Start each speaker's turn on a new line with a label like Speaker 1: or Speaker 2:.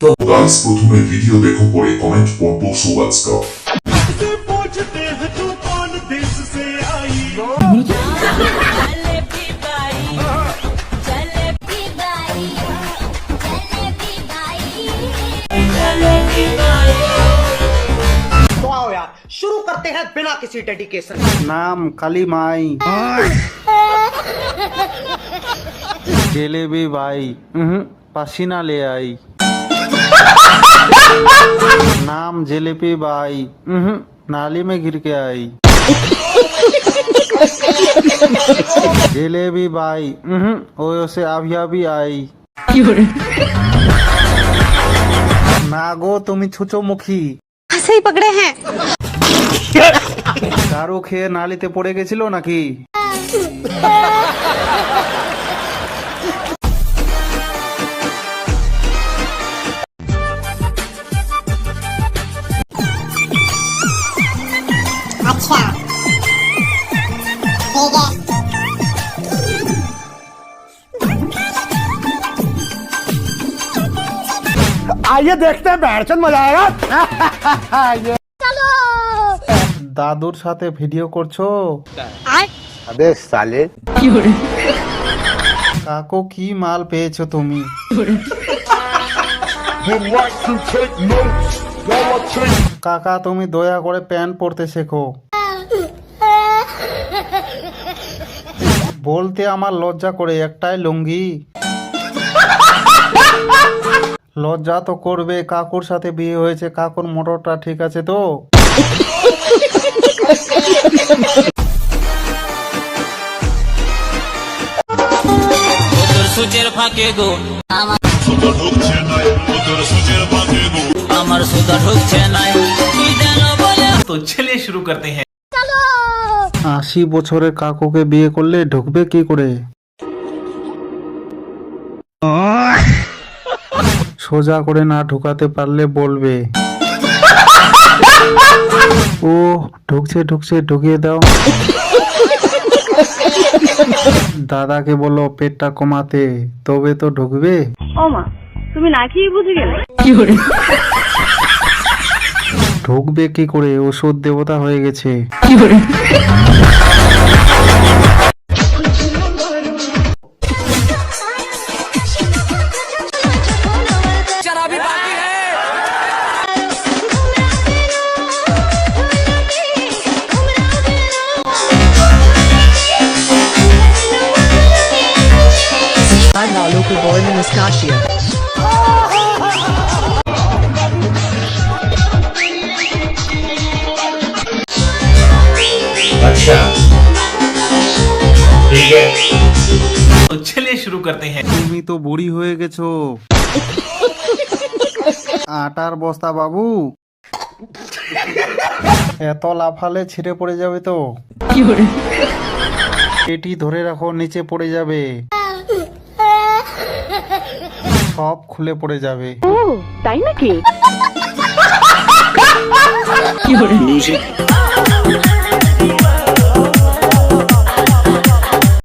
Speaker 1: তো গাইস প্রথমে ভিডিও দেখো পরে কমেন্ট পড়বো সো লেটস গো
Speaker 2: से पूछते हैं तू कौन देश से आई
Speaker 3: jalebi by jalebi by jalebi by jalebi by
Speaker 4: तो आओ यार शुरू करते हैं बिना किसी डेडिकेशन
Speaker 5: নাম কালী মাই জেলেবি ভাই উহুম, পাসিনা ले आई नाम जिलेपी बाई। नाली में गिर के आई। जिलेबी बाई से अभिया भी आई। नागो तुम्ही छुचो मुखी।
Speaker 6: মুখী ही पकड़े हैं।
Speaker 5: दारू खे नाली ते पड़े পড়ে ना कि
Speaker 4: आइए देखते हैं बैठचंद मजा आएगा
Speaker 5: দাদুর সাথে ভিডিও করছো কাকু কি মাল পেয়েছো তুমি কাকা তুমি দয়া করে প্যান্ট পরতে শেখো বলতে আমার লজ্জা করে একটাই লুঙ্গি। লজ্জা তো করবে কাকুর সাথে বিয়ে হয়েছে কাকুর মোটরটা ঠিক আছে তো?
Speaker 7: আমার
Speaker 2: তো শুরু করতে হ্যাঁ।
Speaker 5: আশি বছরের কাকুকে বিয়ে করলে ঢুকবে কি করে? সোজা করে না ঢুকাতে পারলে বলবে। ও ঢুকছে ঢুকছে ঢুকিয়ে দাও। দাদাকে বলো পেটটা কমাতে তবে তো ঢুকবে।
Speaker 6: ওমা তুমি না খেয়ে বুঝে গেলে?
Speaker 5: ঢুকবে কি করে? ওষুধ দেবতা হয়ে গেছে।
Speaker 2: শুরু করতে হ্যাঁ।
Speaker 5: তুমি তো বুড়ি হয়ে গেছো। আটার বস্তা বাবু। এত লাফালে ছিঁড়ে পড়ে যাবে তো। এটি ধরে রাখো নিচে পড়ে যাবে। সব খুলে পড়ে যাবে।
Speaker 6: তাই নাকি? কি